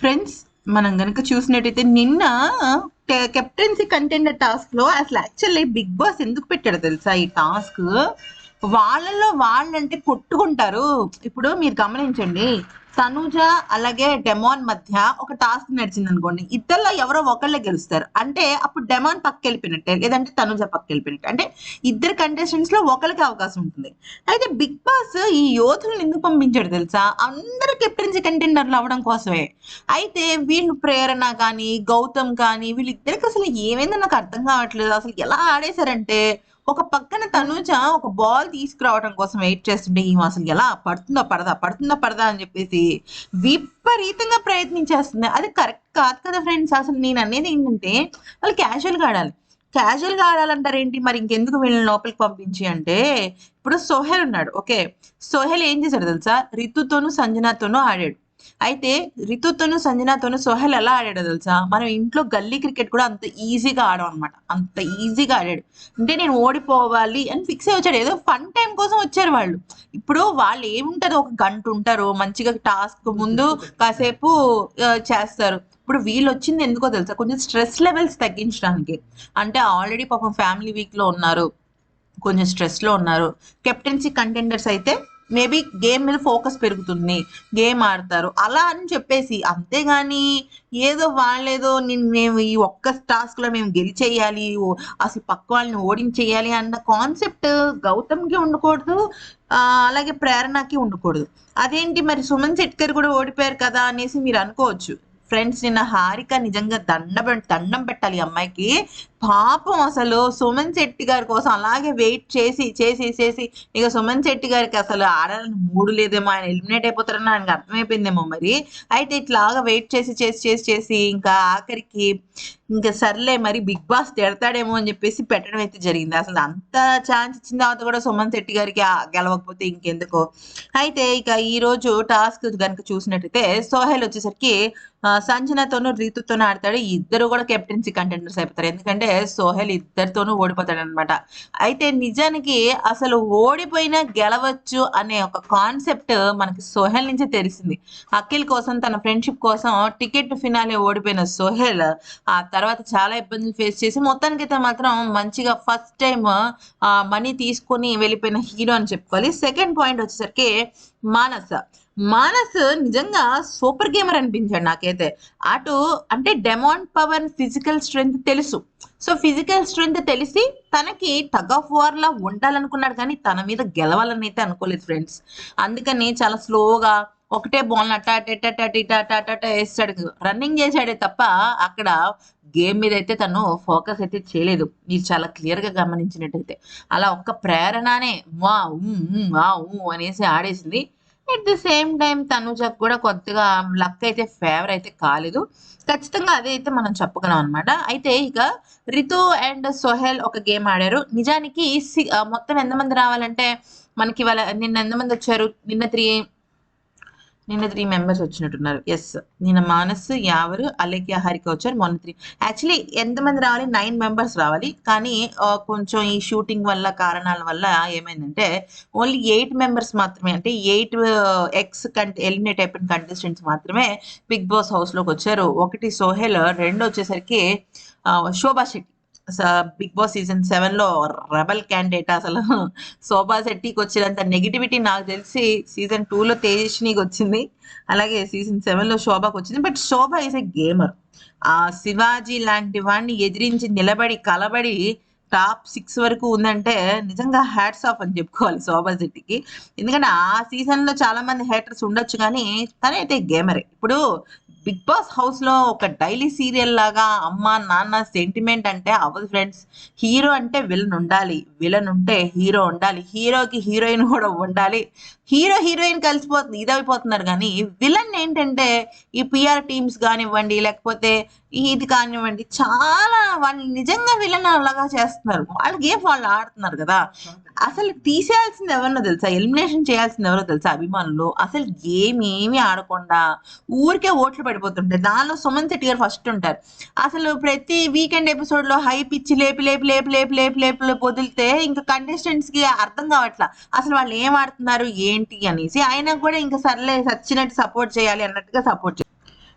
Friends మనం గనక చూసినట్టయితే నిన్న కెప్టెన్సీ కంటెండర్ టాస్క్లో అసలు యాక్చువల్లీ బిగ్ బాస్ ఎందుకు పెట్టాడు తెలుసా ఈ టాస్క్ వాళ్ళలో వాళ్ళంటే కొట్టుకుంటారు. ఇప్పుడు మీరు గమనించండి. తనుజ అలాగే డెమాన్ మధ్య ఒక టాస్క్ నడిచింది అనుకోండి ఇద్దరిలో ఎవరో ఒకళ్ళే గెలుస్తారు. అంటే అప్పుడు డెమాన్ పక్క వెళ్ళిపోయినట్టే లేదంటే తనుజ పక్క వెళ్ళిపోయినట్టే అంటే ఇద్దరు కంటెస్టెంట్స్లో ఒకరికి అవకాశం ఉంటుంది. అయితే బిగ్ బాస్ ఈ యోధులను ఎందుకు పంపించాడు తెలుసా? అందరు కెప్టెన్సీ కంటెండర్లు అవ్వడం కోసమే. అయితే వీళ్ళు ప్రేరణ కానీ గౌతమ్ కానీ వీళ్ళిద్దరికి అసలు ఏమైందో నాకు అర్థం కావట్లేదు. అసలు ఎలా ఆడేశారంటే ఒక పక్కన తనుజ ఒక బాల్ తీసుకురావడం కోసం వెయిట్ చేస్తుంటే ఈమె అసలు ఎలా పడుతుందో పడదా పడుతుందో పడదా అని చెప్పేసి విపరీతంగా ప్రయత్నించేస్తుంది. అది కరెక్ట్ కాదు కదా ఫ్రెండ్స్. అసలు నేను అనేది ఏంటంటే వాళ్ళు క్యాజువల్గా ఆడాలి. క్యాజువల్గా ఆడాలంటారు ఏంటి మరి ఇంకెందుకు వీళ్ళని లోపలికి పంపించి అంటే ఇప్పుడు సోహెల్ ఉన్నాడు. ఓకే. సోహెల్ ఏం చేశాడు తెలుసా? రితుతోనూ సంజనాతోనూ ఆడాడు. అయితే రితుతోను సంజనాతోను సోహెల్ ఎలా ఆడాడో తెలుసా? మనం ఇంట్లో గల్లీ క్రికెట్ కూడా అంత ఈజీగా ఆడాం అనమాట అంత ఈజీగా ఆడాడు. అంటే నేను ఓడిపోవాలి అని ఫిక్స్ అయి వచ్చాడు. ఏదో ఫన్ టైం కోసం వచ్చారు వాళ్ళు. ఇప్పుడు వాళ్ళు ఏముంటారు ఒక గంట ఉంటారు మంచిగా టాస్క్ ముందు కాసేపు చేస్తారు. ఇప్పుడు వీళ్ళు వచ్చింది ఎందుకో తెలుసా? కొంచెం స్ట్రెస్ లెవెల్స్ తగ్గించడానికి. అంటే ఆల్రెడీ పాపం ఫ్యామిలీ వీక్లో ఉన్నారు. కొంచెం స్ట్రెస్లో ఉన్నారు. కెప్టెన్సీ కంటెండర్స్ అయితే మేబీ గేమ్ మీద ఫోకస్ పెరుగుతుంది గేమ్ ఆడతారు. అలా అని చెప్పేసి అంతేగాని ఏదో వాళ్ళేదో నేను మేము ఈ ఒక్క టాస్క్లో మేము గెలిచేయాలి అసలు పక్క వాళ్ళని ఓడించేయాలి అన్న కాన్సెప్ట్ గౌతమ్కి ఉండకూడదు అలాగే ప్రేరణకి ఉండకూడదు. అదేంటి మరి సుమన్ శెట్కర్ కూడా ఓడిపోయారు కదా అనేసి మీరు అనుకోవచ్చు. ఫ్రెండ్స్ నిన్న హారిక నిజంగా దండ దండం పెట్టాలి ఈ అమ్మాయికి. పాపం అసలు సుమన్ శెట్టి గారి కోసం అలాగే వెయిట్ చేసి చేసి చేసి ఇక సుమన్ శెట్టి గారికి అసలు ఆడాలని మూడు లేదేమో ఆయన ఎలిమినేట్ అయిపోతారని ఆయనకు అర్థమైపోయిందేమో మరి. అయితే ఇట్లాగా వెయిట్ చేసి చేసి చేసి చేసి ఇంకా ఆఖరికి ఇంకా సర్లే మరి బిగ్ బాస్ తిడతాడేమో అని చెప్పేసి పెట్టడం అయితే జరిగింది. అసలు అంత ఛాన్స్ ఇచ్చిన తర్వాత కూడా సుమన్ శెట్టి గారికి గెలవకపోతే ఇంకెందుకో. అయితే ఇక ఈ రోజు టాస్క్ కనుక చూసినట్టయితే సోహెల్ వచ్చేసరికి సంజనతోనూ రీతుతోనూ ఆడతాడు. ఇద్దరు కూడా కెప్టెన్సీ కంటెండర్స్ అయిపోతారు. ఎందుకంటే సోహెల్ ఇద్దరితోనూ ఓడిపోతాడనమాట అయితే నిజానికి అసలు ఓడిపోయినా గెలవచ్చు అనే ఒక కాన్సెప్ట్ మనకి సోహెల్ నుంచే తెలిసింది. అఖిల్ కోసం తన ఫ్రెండ్షిప్ కోసం టికెట్ ఫినాలే ఓడిపోయిన సోహెల్ ఆ తర్వాత చాలా ఇబ్బందులు ఫేస్ చేసి మొత్తానికైతే మాత్రం మంచిగా ఫస్ట్ టైం మనీ తీసుకొని వెళ్ళిపోయిన హీరో అని చెప్పుకోవాలి. సెకండ్ పాయింట్ వచ్చేసరికి మానస. మానస్ నిజంగా సూపర్ గేమర్ అనిపించాడు నాకైతే. అటు అంటే డెమాండ్ పవర్ ఫిజికల్ స్ట్రెంగ్త్ తెలుసు. సో ఫిజికల్ స్ట్రెంగ్త్ తెలిసి తనకి టగ్ ఆఫ్ వార్ లా ఉండాలనుకున్నాడు కానీ తన మీద గెలవాలని అయితే అనుకోలేదు ఫ్రెండ్స్ అందుకని చాలా స్లోగా ఒకటే బాల్ అట్ట అట్ట ఇట్ట అట్ట వేస్తాడు. రన్నింగ్ చేశాడే తప్ప అక్కడ గేమ్ మీద అయితే తను ఫోకస్ అయితే చేయలేదు. మీరు చాలా క్లియర్గా గమనించినట్టయితే. అలా ఒక్క ప్రేరణనే మా ఉమ్, ఉమ్, అనేసి ఆడేసింది. అట్ ది సేమ్ టైం తనుజకు కూడా కొద్దిగా లక్ అయితే ఫేవర్ అయితే కాలేదు. ఖచ్చితంగా అదే అయితే మనం చెప్పగలం అనమాట అయితే ఇక రితు అండ్ సోహెల్ ఒక గేమ్ ఆడారు. నిజానికి సి- మొత్తం ఎంతమంది రావాలంటే మనకి వాళ్ళ నిన్న ఎంతమంది వచ్చారు? నిన్న త్రీ నిన్న త్రీ మెంబర్స్ వచ్చినట్టున్నారు. ఎస్ నిన్న మానస్ యావరు అలేఖ్య హరిక వచ్చారు మొన్న త్రీ యాక్చువల్లీ ఎంతమంది రావాలి? నైన్ మెంబర్స్ రావాలి. కానీ కొంచెం ఈ షూటింగ్ వల్ల కారణాల వల్ల ఏమైందంటే ఓన్లీ ఎయిట్ మెంబర్స్ మాత్రమే అంటే ఎయిట్ ఎక్స్ కంటే ఎలిమినేట్ అయిపోయిన కంటెస్టెంట్స్ మాత్రమే బిగ్ బాస్ హౌస్లోకి వచ్చారు. ఒకటి సోహెల్ రెండు వచ్చేసరికి Shobha Shetty. Bigg Boss season సెవెన్లో రెబల్ క్యాండిడేట్ అసలు శోభా శెట్టికి వచ్చినంత నెగిటివిటీ నాకు తెలిసి సీజన్ టూ లో తేజస్వినికి వచ్చింది. అలాగే సీజన్ సెవెన్లో శోభాకి వచ్చింది but Shobha is a gamer ఆ శివాజీ లాంటి వాడిని ఎదిరించి నిలబడి కలబడి టాప్ సిక్స్ వరకు ఉందంటే నిజంగా హ్యాట్స్ ఆఫ్ అని చెప్పుకోవాలి శోభా శెట్టికి. ఎందుకంటే ఆ సీజన్లో చాలా మంది హేటర్స్ ఉండొచ్చు కానీ తనైతే గేమరే ఇప్పుడు బిగ్ బాస్ హౌస్లో ఒక డైలీ సీరియల్ లాగా అమ్మ నాన్న సెంటిమెంట్ అంటే అవ్వదు ఫ్రెండ్స్ హీరో అంటే విలన్ ఉండాలి. విలన్ ఉంటే హీరో ఉండాలి. హీరోకి హీరోయిన్ కూడా ఉండాలి. హీరో హీరోయిన్ కలిసిపోతుంది ఇదైపోతున్నారు కానీ విలన్ ఏంటంటే ఈ పిఆర్ టీమ్స్ కానివ్వండి లేకపోతే ఇది కానివ్వండి చాలా వాళ్ళు నిజంగా విలన్ అలాగా చేస్తున్నారు. వాళ్ళ గేమ్ వాళ్ళు ఆడుతున్నారు కదా? అసలు తీసేయాల్సింది ఎవరినో తెలుసా? ఎలిమినేషన్ చేయాల్సింది ఎవరో తెలుసా? అభిమానులు. అసలు గేమ్ ఏమీ ఆడకుండా ఊరికే ఓట్లు పడిపోతుంటారు దానిలో సుమన్ శెట్టి గారు ఫస్ట్ ఉంటారు. అసలు ప్రతి వీకెండ్ ఎపిసోడ్లో హై పిచ్చి లేపి లేపి లేపి లేపి లేపి లేపి లేపి వదిలితే ఇంకా కంటెస్టెంట్స్కి అర్థం కావట్లా. అసలు వాళ్ళు ఏం ఆడుతున్నారు ఏంటి అనేసి. అయినా కూడా ఇంకా సర్లే సచ్చినట్టు సపోర్ట్ చేయాలి అన్నట్టుగా సపోర్ట్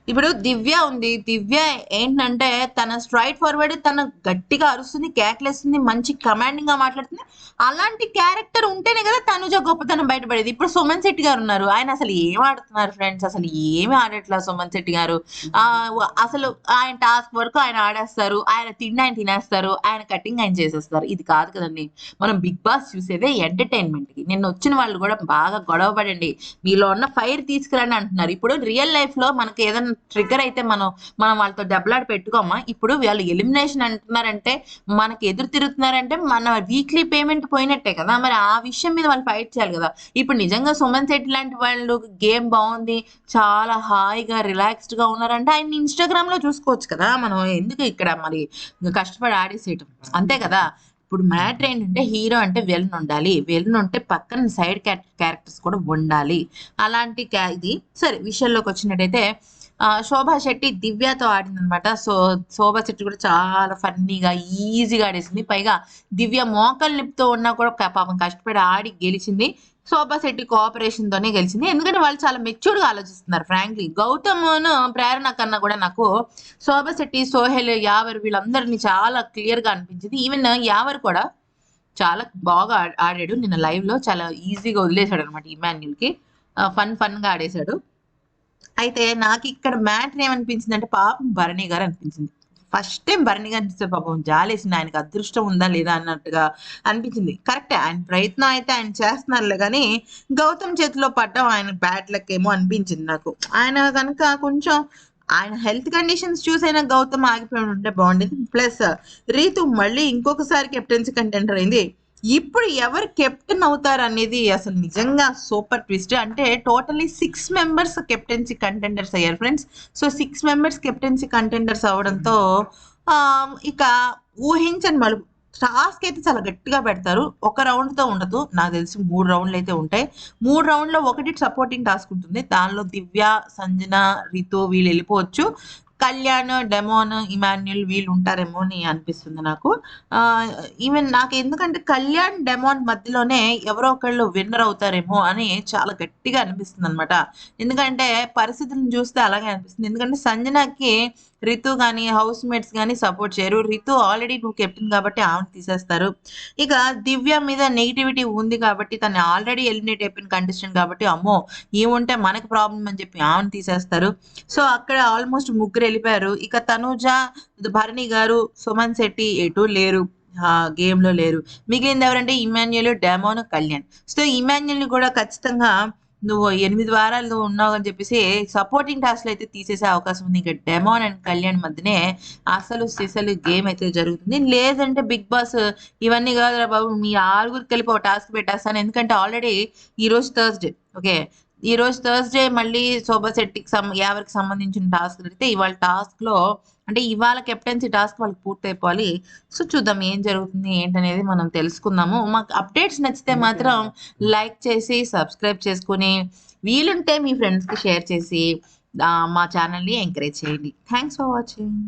ఇప్పుడు దివ్య ఉంది. దివ్య ఏంటంటే తన స్ట్రైట్ ఫార్వర్డ్ తన గట్టిగా అరుస్తుంది కేకలేస్తుంది మంచి కమాండింగ్గా మాట్లాడుతుంది. అలాంటి క్యారెక్టర్ ఉంటేనే కదా తనుజ గొప్పతనం బయటపడేది. ఇప్పుడు సుమన్ శెట్టి గారు ఉన్నారు. ఆయన అసలు ఏం ఆడుతున్నారు ఫ్రెండ్స్ అసలు ఏమి ఆడట్లా సుమన్ శెట్టి గారు? అసలు ఆయన టాస్క్ వరకు ఆయన ఆడేస్తారు. ఆయన తిండి ఆయన తినేస్తారు. ఆయన కటింగ్ ఆయన చేసేస్తారు. ఇది కాదు కదండి. మనం బిగ్ బాస్ చూసేదే ఎంటర్టైన్మెంట్కి. నిన్న వచ్చిన వాళ్ళు కూడా బాగా గొడవ పడండి. మీలో ఉన్న ఫైర్ తీసుకురండి అంటున్నారు. ఇప్పుడు రియల్ లైఫ్లో మనకి ఏదైనా ట్రిగర్ అయితే మనం మనం వాళ్ళతో దెబ్బలాట పెట్టుకోమా? ఇప్పుడు వాళ్ళు ఎలిమినేషన్ అంటున్నారంటే మనకి ఎదురు తిరుగుతున్నారంటే మన వీక్లీ పేమెంట్ పోయినట్టే కదా? మరి ఆ విషయం మీద వాళ్ళు ఫైట్ చేయాలి కదా? ఇప్పుడు నిజంగా సుమన్ శెట్టి లాంటి వాళ్ళు గేమ్ బాగుంది చాలా హాయిగా రిలాక్స్డ్గా ఉన్నారంటే ఆయన ఇన్స్టాగ్రామ్లో చూసుకోవచ్చు కదా? మనం ఎందుకు ఇక్కడ మరి కష్టపడి ఆడేసేయటం? అంతే కదా? ఇప్పుడు మ్యాటర్ ఏంటంటే హీరో అంటే వెల్న్ ఉండాలి. వెల్న్ ఉంటే పక్కన సైడ్ క్యారెక్టర్స్ కూడా ఉండాలి. అలాంటి ఇది. సరే విషయంలోకి వచ్చినట్టయితే శోభా శెట్టి దివ్యతో ఆడింది అనమాట సో శోభా శెట్టి కూడా చాలా ఫన్నీగా ఈజీగా ఆడేసింది. పైగా దివ్య మోకల్ నిప్పుతో ఉన్నా కూడా పాపం కష్టపడి ఆడి గెలిచింది. శోభా శెట్టి కోఆపరేషన్తోనే గెలిచింది. ఎందుకంటే వాళ్ళు చాలా మెచ్యూర్డ్గా ఆలోచిస్తున్నారు ఫ్రాంక్లీ గౌతమ్ ప్రేరణ కన్నా కూడా నాకు శోభా శెట్టి సోహెల్ యావర్ వీళ్ళందరినీ చాలా క్లియర్గా అనిపించింది. ఈవెన్ యావర్ కూడా చాలా బాగా ఆడాడు. నిన్న లైవ్లో చాలా ఈజీగా వదిలేశాడు అనమాట ఇమాన్యుల్ ఫన్ ఫన్గా ఆడేశాడు. అయితే నాకు ఇక్కడ మ్యాటర్ ఏమనిపించింది అంటే పాపం భరణి గారు అనిపించింది. ఫస్ట్ టైం భరణి గారు అనిపిస్తే పాపం జాలేసింది. ఆయనకు అదృష్టం ఉందా లేదా అన్నట్టుగా అనిపించింది. కరెక్టే ఆయన ప్రయత్నం అయితే ఆయన చేస్తున్నారులే కానీ గౌతమ్ చేతిలో పడ్డం ఆయన బ్యాడ్ లక్ ఏమో అనిపించింది నాకు. ఆయన కనుక కొంచెం ఆయన హెల్త్ కండిషన్స్ చూసైనా గౌతమ్ ఆగిపోయి ఉంటే బాగుండేది. ప్లస్ రీతు మళ్ళీ ఇంకొకసారి కెప్టెన్సీ కంటెంటర్ అయింది. ఇప్పుడు ఎవరు కెప్టెన్ అవుతారు అనేది అసలు నిజంగా సూపర్ ట్విస్ట్. అంటే totally six members captaincy contenders అయ్యారు friends. So six members captaincy contenders అవడంతో ఇక ఊహించని మలుపు. టాస్క్ అయితే చాలా గట్టిగా పెడతారు. ఒక రౌండ్తో ఉండదు. నాకు తెలిసి మూడు రౌండ్లు అయితే ఉంటాయి. మూడు రౌండ్లో ఒకటి సపోర్టింగ్ టాస్క్ ఉంటుంది. దానిలో దివ్య సంజన రితు వీళ్ళు వెళ్ళిపోవచ్చు. కళ్యాణ్ డెమోన్ ఇమాన్యుల్ వీళ్ళు ఉంటారేమో అని అనిపిస్తుంది నాకు. ఈవెన్ నాకు ఎందుకంటే కళ్యాణ్ డెమోన్ మధ్యలోనే ఎవరో ఒకళ్ళు విన్నర్ అవుతారేమో అని చాలా గట్టిగా అనిపిస్తుంది అనమాట ఎందుకంటే పరిస్థితులను చూస్తే అలాగే అనిపిస్తుంది. ఎందుకంటే సంజనకి రితు కానీ హౌస్ మేట్స్ కానీ సపోర్ట్ చేయరు. రితు ఆల్రెడీ నువ్వు కెప్టెన్ కాబట్టి ఆమెను తీసేస్తారు. ఇక దివ్య మీద నెగిటివిటీ ఉంది కాబట్టి తను ఆల్రెడీ ఎలిమినేట్ అయిపోయిన కండిషన్ కాబట్టి అమ్మో ఏముంటే మనకు ప్రాబ్లం అని చెప్పి ఆమెను తీసేస్తారు. సో అక్కడ ఆల్మోస్ట్ ముగ్గురు వెళ్ళిపోయారు. ఇక తనుజ భరణి గారు సుమన్ శెట్టి ఎటు లేరు. గేమ్లో లేరు. మిగిలింది ఎవరంటే ఇమాన్యుల్ డామోన్ కళ్యాణ్. సో ఇమాన్యుల్ని కూడా ఖచ్చితంగా నువ్వు ఎనిమిది వారాలు నువ్వు ఉన్నావు అని చెప్పేసి సపోర్టింగ్ టాస్క్ అయితే తీసేసే అవకాశం ఉంది. ఇంకా డెమోన్ అండ్ కళ్యాణ్ మధ్యనే అసలు సిసలు గేమ్ అయితే జరుగుతుంది. లేదంటే బిగ్ బాస్ ఇవన్నీ కాదురా బాబు మీ ఆరుగురికి వెళ్ళిపో టాస్క్ పెట్టేస్తాను. ఎందుకంటే ఆల్రెడీ ఈ రోజు థర్స్డే ఓకే ఈ రోజు థర్స్డే మళ్ళీ శోభా శెట్టికి సం యావరికి సంబంధించిన టాస్క్ అయితే ఇవాళ టాస్క్లో అంటే ఇవాళ కెప్టెన్సీ టాస్క్ వాళ్ళకి పూర్తయిపోవాలి. సో చూద్దాం ఏం జరుగుతుంది ఏంటనేది మనం తెలుసుకుందాము. మాకు అప్డేట్స్ నచ్చితే మాత్రం లైక్ చేసి సబ్స్క్రైబ్ చేసుకుని వీలుంటే మీ ఫ్రెండ్స్కి షేర్ చేసి మా ఛానల్ని ఎంకరేజ్ చేయండి. Thanks for watching